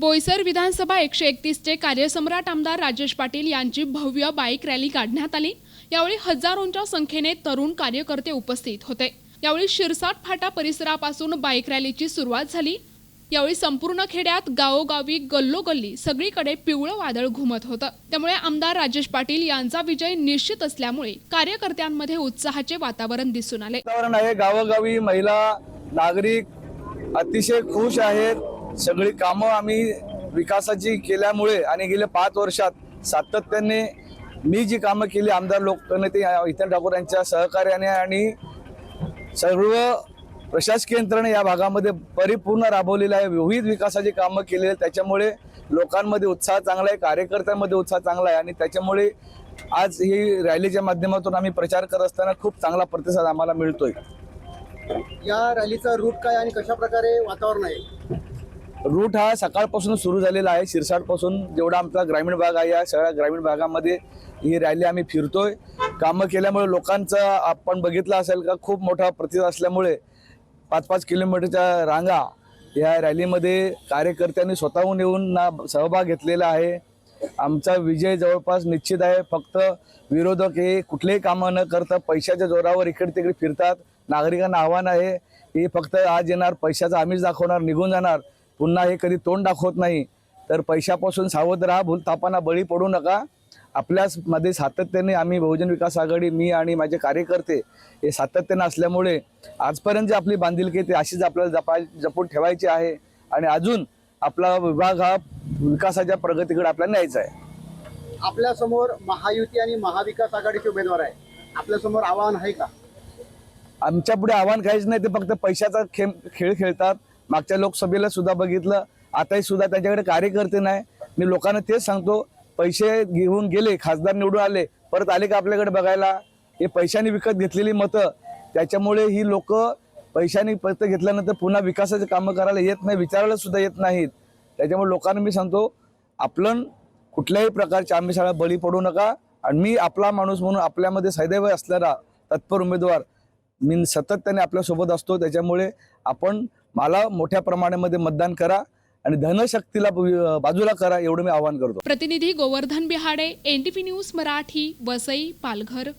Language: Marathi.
बोईसर विधानसभा एकशे एकतीसचे कार्यसम्राट आमदार राजेश पाटील यांची भव्य बाईक रॅली काढण्यात आली. यावेळी हजारोंच्या संख्येने तरुण कार्यकर्ते उपस्थित होते. यावेळी शिरसाट फाटा परिसरापासून बाईक रॅलीची सुरुवात झाली. यावेळी संपूर्ण खेड्यात गावोगावी गल्लोगल्ली सगळीकडे पिवळं वादळ घुमत होतं. त्यामुळे आमदार राजेश पाटील यांचा विजय निश्चित असल्यामुळे कार्यकर्त्यांमध्ये उत्साहाचे वातावरण दिसून आले. वातावरण आहे. गावोगावी महिला नागरिक अतिशय खुश आहेत. सगळी कामं आम्ही विकासाची केल्यामुळे आणि गेल्या पाच वर्षात सातत्याने मी जी कामं केली आमदार लोकनेते इतर ठाकूर यांच्या सहकार्याने आणि सर्व प्रशासकीय यंत्रणा या भागामध्ये परिपूर्ण राबवलेलं आहे. विविध विकासाची कामं केलेली आहेत. त्याच्यामुळे लोकांमध्ये उत्साह चांगला आहे कार्यकर्त्यांमध्ये उत्साह चांगला आहे आणि त्याच्यामुळे आज ही रॅलीच्या माध्यमातून आम्ही प्रचार करत असताना खूप चांगला प्रतिसाद आम्हाला मिळतोय. या रॅलीचा रूट काय आणि कशा प्रकारे वातावरण आहे? रूट हा सकाळपासून सुरू झालेला आहे. शिरसाटपासून जेवढा आमचा ग्रामीण भाग आहे या सगळ्या ग्रामीण भागामध्ये ही रॅली आम्ही फिरतोय. कामं केल्यामुळे लोकांचं आपण बघितलं असेल का खूप मोठा प्रतिसाद असल्यामुळे पाच पाच किलोमीटरच्या रांगा या रॅलीमध्ये कार्यकर्त्यांनी स्वतःहून येऊन ना सहभाग घेतलेला आहे. आमचा विजय जवळपास निश्चित आहे. फक्त विरोधक हे कुठलेही कामं न करता पैशाच्या जोरावर इकडे तिकडे फिरतात. नागरिकांना आव्हान आहे हे फक्त आज येणार पैशाचा आम्हीच दाखवणार निघून जाणार. पुन्हा हे कधी तोंड दाखवत नाही. तर पैशापासून सावध राहा भूलतापांना बळी पडू नका. आपल्याच मध्ये सातत्याने आम्ही बहुजन विकास आघाडी मी आणि माझे कार्यकर्ते हे सातत्याने असल्यामुळे आजपर्यंत जी आपली बांधिलकी ती अशीच आपल्याला जपा जपून ठेवायची आहे आणि अजून आपला विभाग हा विकासाच्या प्रगतीकडे आपल्याला न्यायचा आहे. आपल्यासमोर महायुती आणि महाविकास आघाडीचे उमेदवार आहे. आपल्यासमोर आव्हान आहे का? आमच्या पुढे आव्हान काहीच नाही ते फक्त पैशाचा खेळ खेळ खेळतात. मागच्या लोकसभेला सुद्धा बघितलं. आताही सुद्धा त्याच्याकडे कार्यकर्ते नाही. मी लोकांना तेच सांगतो पैसे घेऊन गेले खासदार निवडून आले परत आले का आपल्याकडे बघायला? हे पैशाने विकत घेतलेली मतं. त्याच्यामुळे ही लोक पैशाने पत घेतल्यानंतर पुन्हा विकासाचे कामं करायला येत नाही विचारायला सुद्धा येत नाहीत. त्याच्यामुळे लोकांना मी सांगतो आपण कुठल्याही प्रकारच्या आम्ही शाळा बळी पडू नका. आणि मी आपला माणूस म्हणून आपल्यामध्ये सदैव असणारा तत्पर उमेदवार मी सतत त्याने आपल्यासोबत असतो. त्याच्यामुळे आपण मला मोठ्या प्रमाणामध्ये मतदान करा आणि धनशक्तीला बाजूला करा एवढं मी आवाहन करतो. प्रतिनिधी गोवर्धन बिहाडे एनटीपी न्यूज मराठी वसई पालघर.